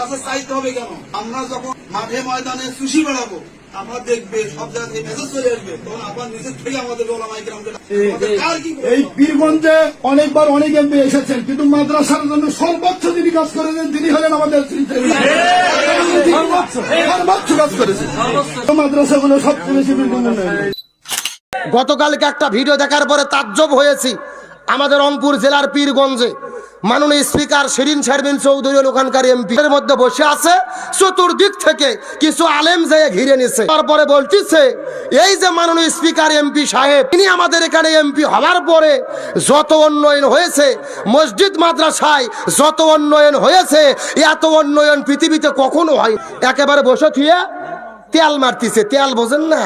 কাছে চাইতে হবে কেন? আমরা যখন মাঠে ময়দানে সুশি বেড়াবো আমরা দেখবে সব জায়গা থেকে মেসেজ চলে আসবে। তখন আপনার নিজের থেকে আমাদের ওলামাই গ্রামকে? এই পীরগঞ্জে অনেকবার অনেক এমপি এসেছেন কিন্তু মাদ্রাসার জন্য সর্বোচ্চ যিনি কাজ করেছেন তিনি হলেন আমাদের সর্বোচ্চ কাজ করেছেন। মাদ্রাসাগুলো সবচেয়ে বেশি গতকালকে একটা ভিডিও দেখার পরে তাজ্জব হয়েছি। আমাদের রংপুর জেলার পীরগঞ্জে। মাননীয় স্পিকার শিরিন শারমিন চৌধুরী ওখানকার এমপি। এর মধ্যে বসে আছে, চতুর্দিক থেকে কিছু আলেম যেয়ে ঘিরে নিছে। তারপরে বলতেছে, এই যে মাননীয় স্পিকার এমপি সাহেব, তিনি আমাদের এখানে এমপি হওয়ার পরে যত উন্নয়ন হয়েছে, মসজিদ, মাদ্রাসায় যত উন্নয়ন হয়েছে, এত উন্নয়ন পৃথিবীতে কখনো হয় একেবারে বসে থুয়ে তেল মারতিছে, তেল বোঝেন না?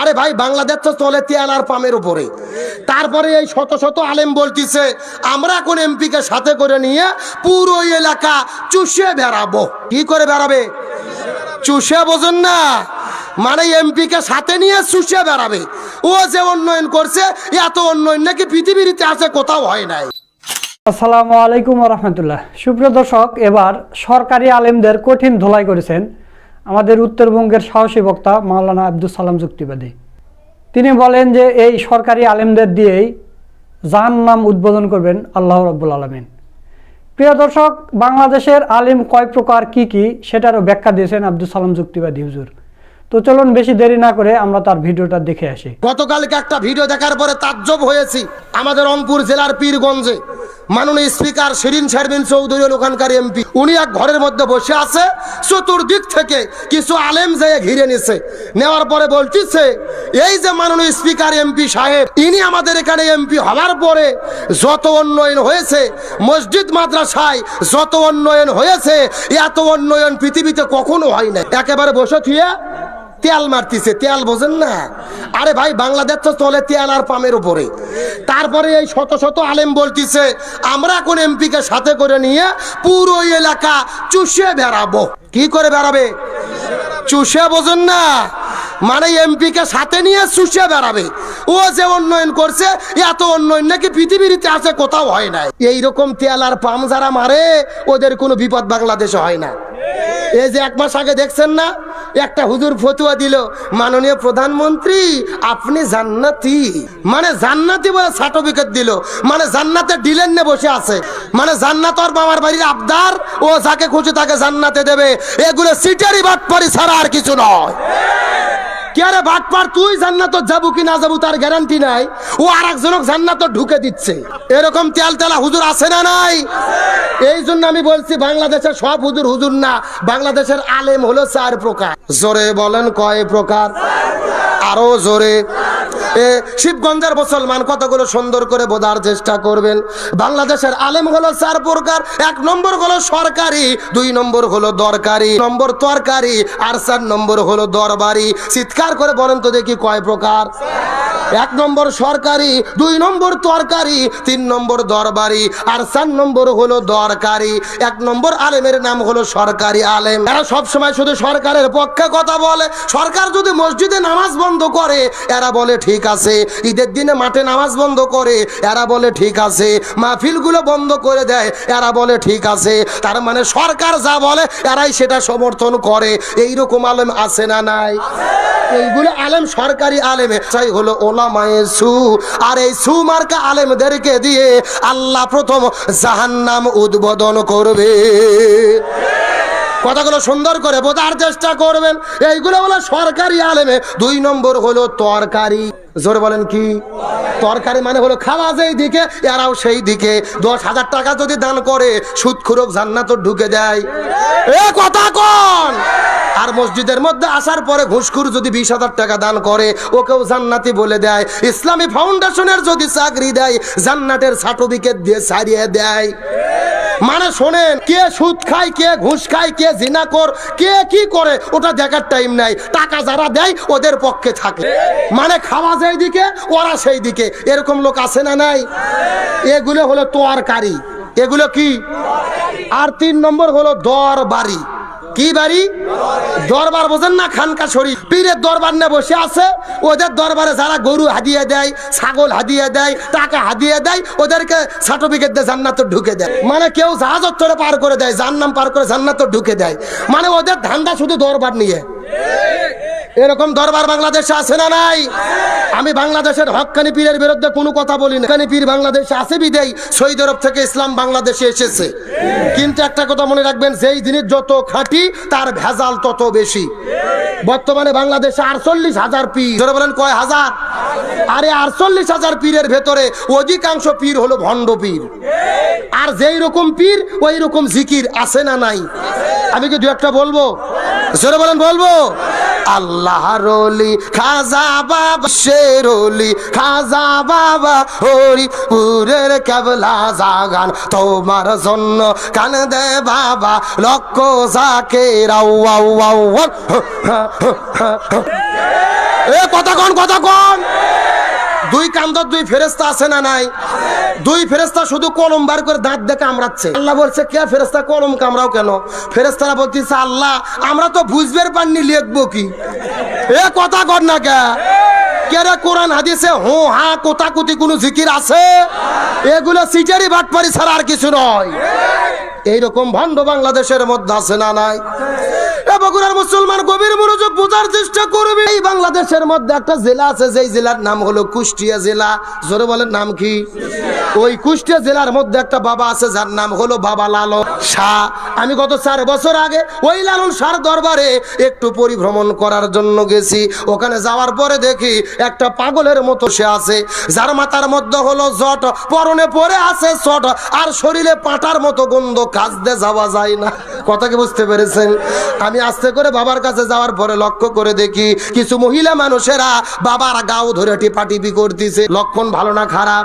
আরে ভাই, বাংলাদেশ তো চলে তেল আর পামের উপরে। তারপরে এই শত শত আলেম বলতিছে, আমরা এখন এমপি কে সাথে করে নিয়ে পুরো এলাকা চুষে বেড়াবো। কি করে বেড়াবে? চুষে বোঝেন না? মানে এমপি কে সাথে নিয়ে চুষে বেড়াবে। ও যে উন্নয়ন করছে, এত উন্নয়ন নাকি পৃথিবীর ইতিহাসে কোথাও হয় নাই। আসসালামু আলাইকুম রহমতুল্লাহ। সুপ্রিয় দর্শক, এবার সরকারি আলেমদের কঠিন ধোলাই করেছেন আমাদের উত্তরবঙ্গের সাহসী বক্তা মাওলানা আব্দুল সালাম যুক্তিবাদী। তিনি বলেন যে এই সরকারি আলেমদের দিয়েই জাহান নাম উদ্বোধন করবেন আল্লাহ রব্বুল আলমিন। প্রিয় দর্শক, বাংলাদেশের আলিম কয় প্রকার কি কি সেটারও ব্যাখ্যা দিয়েছেন আব্দুল সালাম যুক্তিবাদী হুজুর। তো চলুন বেশি দেরি না করে আমরা তার ভিডিওটা দেখে আসি। গতকালকে একটা ভিডিও দেখার পরে তাজ্জব হয়েছি আমাদের রংপুর জেলার পীরগঞ্জে। মাননীয় স্পিকার শিরিন শারমিন চৌধুরী ওখানকার এমপি। উনি এক ঘরের মধ্যে বসে আছে, চতুর্দিক থেকে কিছু আলেম যেয়ে ঘিরে নিছে। নেওয়ার পরে বলতেছে, এই যে মাননীয় স্পিকার এমপি সাহেব, ইনি আমাদের এখানে এমপি হওয়ার পরে যত উন্নয়ন হয়েছে, মসজিদ, মাদ্রাসায় যত উন্নয়ন হয়েছে, এত উন্নয়ন পৃথিবীতে কখনো হয় না একেবারে বসে থুয়ে তেল মারতিছে, তেল বোঝেন না? আরে ভাই, বাংলাদেশ তো চলে তেল আর পামের উপরে। তারপরে এই শত শত আলেম বলতিছে, আমরা এখন এমপি কে সাথে করে নিয়ে পুরো এলাকা চুষে বেড়াবো। কি করে বেড়াবে? চুষে বোঝেন না? মানে এমপি কে সাথে নিয়ে চুষে বেড়াবে। ও যে উন্নয়ন করছে, এত উন্নয়ন নাকি পৃথিবীর ইতিহাসে কোথাও হয় না এইরকম তেল আর পাম যারা মারে, ওদের কোনো বিপদ বাংলাদেশে হয় না। এই যে এক মাস আগে দেখছেন না একটা হুজুর ফতুয়া দিল, মাননীয় প্রধানমন্ত্রী, আপনি জান্নাতি। মানে জান্নাতি বলে সার্টিফিকেট দিল মানে জান্নাতে ডিলেন নে বসে আছে। মানে জান্নাত ওর বাবার বাড়ির আবদার, ও যাকে খুঁজে তাকে জান্নাতে দেবে। এগুলো সিটারি বাটপারি ছাড়া আর কিছু নয়। কে রে বাটপার তুই জান্নাত যাব কি না যাব তার গ্যারান্টি নাই। ও আর একজনক জান্নাত ঢুকে দিচ্ছে। এরকম তেল তেলা হুজুর আছে না নাই? এই জন্য আমি বলছি, বাংলাদেশের সব হুজুর হুজুর না, বাংলাদেশের আলেম হলো চার প্রকার। জোরে বলেন কয় প্রকার? আরও জোরে। শিবগঞ্জের মুসলমান কতগুলো সুন্দর করে বোঝার চেষ্টা করবেন? বাংলাদেশের আলেম হলো চার প্রকার এক নম্বর হলো সরকারি, দুই নম্বর হলো দরকারি নম্বর তরকারি, আর চার নম্বর হলো দরবারি। চিৎকার করে বলেন তো দেখি কয় প্রকার। এক নম্বর সরকারি, দুই নম্বর তরকারি, তিন নম্বর দরবারি, আর চার নম্বর হলো দরকারি। এক নম্বর আলেমের নাম হলো সরকারি আলেম। এরা সব সময় শুধু সরকারের পক্ষে কথা বলে। সরকার যদি মসজিদে নামাজ বন্ধ করে, এরা বলে, ঠিক আছে। ঈদের দিনে মাঠে নামাজ বন্ধ করে, এরা বলে, ঠিক আছে। মাহফিলগুলো বন্ধ করে দেয়, এরা বলে, ঠিক আছে। তার মানে সরকার যা বলে, এরাই সেটা সমর্থন করে। এইরকম আলেম আছে না নাই? এইগুলো আলেম সরকারি আলেমে। চাই হলো ওলামায়ে সু। আর এই সু মার্কা আলেমদেরকে দিয়ে আল্লাহ প্রথম জাহান্নাম উদ্বোধন করবে। কথাগুলো সুন্দর করে বোঝার চেষ্টা করবেন। এইগুলো হলো সরকারি আলেমে। দুই নম্বর হলো তরকারি। জোরে বলেন কি? তরকারি মানে হলো খাওয়া যেই দিকে, এরাও সেই দিকে। দশ হাজার টাকা যদি দান করে সুদ খুরক জান্নাত ঢুকে দেয় এ কথা কন! আর মসজিদের মধ্যে আসার পরে ঘুষখুর যদি বিশ হাজার টাকা দান করে, ওকেও জান্নাতি বলে দেয়। ইসলামী ফাউন্ডেশনের যদি চাকরি দেয়, জান্নাতের সার্টিফিকেট দিয়ে ছাড়িয়ে দেয়। মানে শোনেন, কে সুদ খায়, কে ঘুষ খায়, কে জিনা কর, কে কি করে, ওটা দেখার টাইম নাই। টাকা যারা দেয়, ওদের পক্ষে থাকে। মানে খাওয়া যেই দিকে, ওরা সেই দিকে। এরকম লোক আছে না নাই? এগুলো হলো তোয়ারকারি। এগুলো কি? আর তিন নম্বর হলো দর বাড়ি কি বাড়ি? দরবার বোঝেন না খানকা শরীফ। পীরের দরবার নিয়ে বসে আছে, ওদের দরবারে যারা গরু হাদিয়ে দেয়, ছাগল হাদিয়ে দেয়, টাকা হাদিয়ে দেয়, ওদেরকে সার্টিফিকেট দিয়ে জান্নাত ঢুকে দেয়। মানে কেউ জাহাজ ধরে পার করে দেয় জান্নাম পার করে জান্নাত ঢুকে দেয়। মানে ওদের ধান্দা শুধু দরবার নিয়ে। এরকম দরবার বাংলাদেশে আছে না নাই? আমি বাংলাদেশের হকানি পীরের বিরুদ্ধে কোনো কথা বলি না। পীর বাংলাদেশে আছে বিদেই সৌদি আরব থেকে ইসলাম বাংলাদেশে এসেছে। কিন্তু একটা কথা মনে রাখবেন, যেই জিনিস যত খাঁটি, তার ভেজাল তত বেশি। বর্তমানে বাংলাদেশে আটচল্লিশ হাজার পীর। বলেন, কয় হাজার? আরে আটচল্লিশ হাজার পীরের ভেতরে অধিকাংশ পীর হলো ভণ্ড পীর। আর যেই রকম পীর, ওই রকম জিকির আছে না নাই? আমি কি দু একটা বলব? বলেন, বলব? আল্লাহ রলি খাজা বাবা শেরলি খাজা বাবা হরি পুরের কেবলা জাগান। তোমার জন্য কান দে বাবা, লক্ষ যাকে রাউ আউ আউ এ কথা কন কথা কন। দুই কান্দর দুই ফেরেস্তা আছে না নাই? দুই ফেরেস্তা শুধু কলম বার করে দাঁত দেখে কামড়াচ্ছে আল্লাহ বলছে, কে ফেরেস্তা কলম কামড়াও কেন? ফেরেস্তারা বলতেছে, আল্লাহ, আমরা তো বুঝবের পাননি, লিখব কি? এ কথা কর না কে? হাদিসে কোনো আছে? এগুলো আর কিছু নয়। বাংলাদেশের মধ্যে আছে না নাই? বগুড়ার মুসলমান গভীর মনোযোগ বোঝার চেষ্টা করবে। এই বাংলাদেশের মধ্যে একটা জেলা আছে, যেই জেলার নাম হলো কুষ্টিয়া জেলা। জোরে বলেন নাম কি? ওই কুষ্টিয়া জেলার মধ্যে একটা বাবা আছে, যার নাম হলো বাবা লালন শাহ। আমি গত চার বছর আগে ওই লালন শাহ দরবারে একটু পরিভ্রমণ করার জন্য গেছি। ওখানে যাওয়ার পরে দেখি একটা পাগলের মতো সে আছে, যার মাথার মধ্যে হলো জট, পরনে পরে আছে চট আর শরীরে পাটার মতো গন্ধ কাজতে যাওয়া যায় না। কথা কি বুঝতে পেরেছেন? আমি আস্তে করে বাবার কাছে যাওয়ার পরে লক্ষ্য করে দেখি কিছু মহিলা মানুষেরা বাবার গাও ধরে টিপাটিপি করতেছে। লক্ষণ ভালো না খারাপ?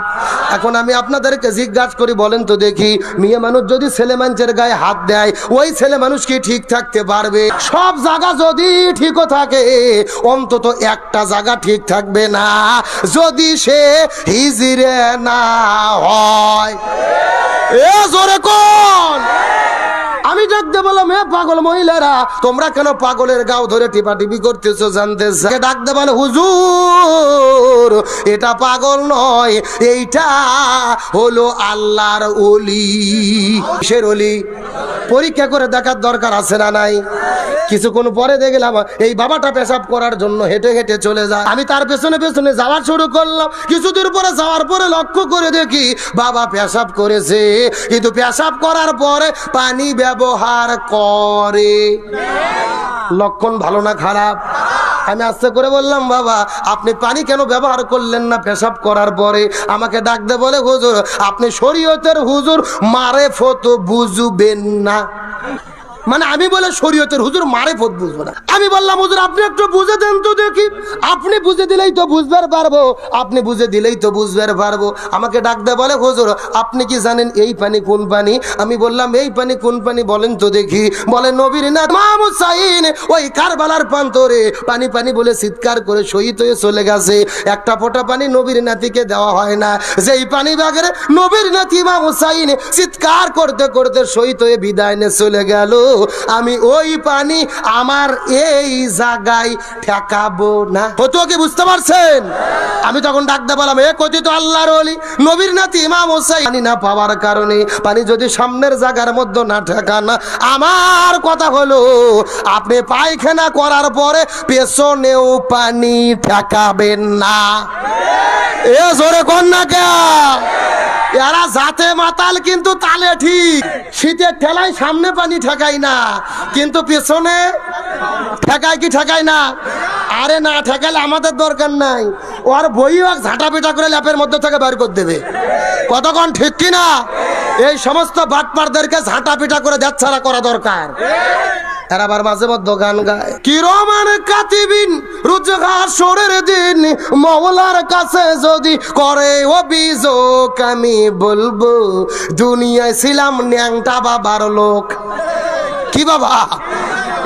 এখন আমি আপনাদেরকে জিজ্ঞাসা করি, বলেন তো দেখি, মেয়ে মানুষ যদি ছেলে মানুষের গায়ে হাত দেয়, ওই ছেলে মানুষ কি ঠিক থাকতে পারবে? সব জায়গা যদি ঠিকও থাকে, অন্তত একটা জায়গা ঠিক থাকবে না। যদি সে হিজিরে না হয়। এ জোরে কোন? আমি ডাকতে বললাম হে পাগল মহিলারা, তোমরা কেন পাগলের গাও ধরে টিপা টিপি করতেছো জানতে ডাকতে বলে হুজুর, এটা পাগল নয়, এইটা হলো আল্লাহর অলি কিসের অলি পরীক্ষা করে দেখার দরকার আছে না নাই? কিছুক্ষণ পরে দেখলাম, এই বাবাটা পেশাব করার জন্য হেঁটে হেঁটে চলে যায়। আমি তার পেছনে পেছনে যাওয়া শুরু করলাম। কিছুদূর পরে যাওয়ার পরে লক্ষ্য করে দেখি, বাবা পেশাব করেছে। কিন্তু পেশাব করার পরে পানি ব্যবহার করে। লক্ষণ ভালো না খারাপ? আমি আস্তে করে বললাম, বাবা, আপনি পানি কেন ব্যবহার করলেন না পেশাব করার পরে? আমাকে ডাকতে বলে, হুজুর, আপনি শরীয়তের হুজুর মারে ফতো বুঝবেন না। মানে আমি বলে শরীয়তের হুজুর মারে ফত বুঝব না। আমি বললাম, হুজুর, আপনি একটু বুঝে দেন তো দেখি। আপনি বুঝে দিলেই তো বুঝবার পারব। আপনি বুঝে দিলেই তো বুঝবার পারব। আমাকে ডাকতে বলে, হুজুর, আপনি কি জানেন এই পানি কোন পানি? আমি বললাম, এই পানি কোন পানি বলেন তো দেখি। বলে, নবীর না মাহমুদ সাইন ওই কারবালার প্রান্তরে। পানি পানি বলে চিৎকার করে শহীদ হয়ে চলে গেছে। একটা ফোঁটা পানি নবীর নাতিকে দেওয়া হয় না। যেই পানি বাগের নবীর নাতি ইমাম হুসাইন চিৎকার করতে করতে শহীদ হয়ে বিদায় নিয়ে চলে গেল। আমি ওই পানি আমার এই জায়গায় ঠেকাবো না। হতো কি বুঝতে পারছেন? আমি তখন ডাকতে বললাম, এ কথিত আল্লাহর অলি নবীর নাতি ইমাম হোসাইন পানি না পাওয়ার কারণে পানি যদি সামনের জায়গার মধ্যে না ঠেকান। আমার কথা হলো, আপনি পায়খানা করার পরে পেছনেও পানি ঠেকাবেন না। এ জোরে কন্যা কে এরা জাতে মাতাল কিন্তু তালে ঠিক। শীতের ঠেলায় সামনে পানি ঠেকাই না। কিন্তু পেছনে ঠেকায় কি ঠেকায় না? আরে না, ঠেকালে আমাদের দরকার নাই। ওর বই হোক ঝাঁটা পিটা করে ল্যাপের মধ্যে থেকে বের করে দেবে। কতক্ষণ ঠিক কি না এই সমস্ত বাটপারদেরকে ঝাঁটা পিটা করে দেখ ছাড়া করা দরকার। এরা আবার মাঝে মধ্যে গান গায়। কিরমান কাতিবিন রোজগার সরের দিন, মওলার কাছে যদি করে অভিযোগ, আমি বলব, দুনিয়ায় ছিলাম ন্যাংটা বাবার লোক। কি বাবা?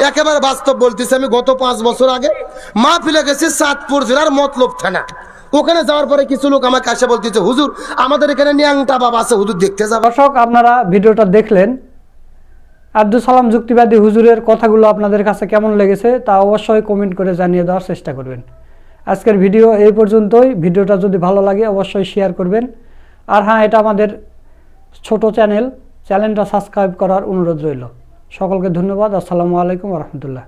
একেবারে বাস্তব বলতেছি আমি, গত পাঁচ বছর আগে মা ফিলে গেছি চাঁদপুর জেলার মতলব থানা। ওখানে যাওয়ার পরে কিছু লোক আমাকে আসে বলতেছে, হুজুর, আমাদের এখানে ন্যাংটা বাবা আছে, হুজুর দেখতে যাব। দর্শক, আপনারা ভিডিওটা দেখলেন আব্দুল সালাম যুক্তিবাদী হুজুরের কথাগুলো আপনাদের কাছে কেমন লেগেছে তা অবশ্যই কমেন্ট করে জানিয়ে দেওয়ার চেষ্টা করবেন। আজকের ভিডিও এই পর্যন্তই। ভিডিওটা যদি ভালো লাগে অবশ্যই শেয়ার করবেন। আর হ্যাঁ এটা আমাদের ছোট চ্যানেল চ্যানেলটা সাবস্ক্রাইব করার অনুরোধ রইল। সকলকে ধন্যবাদ। আসসালামু আলাইকুম রহমতুল্লাহ।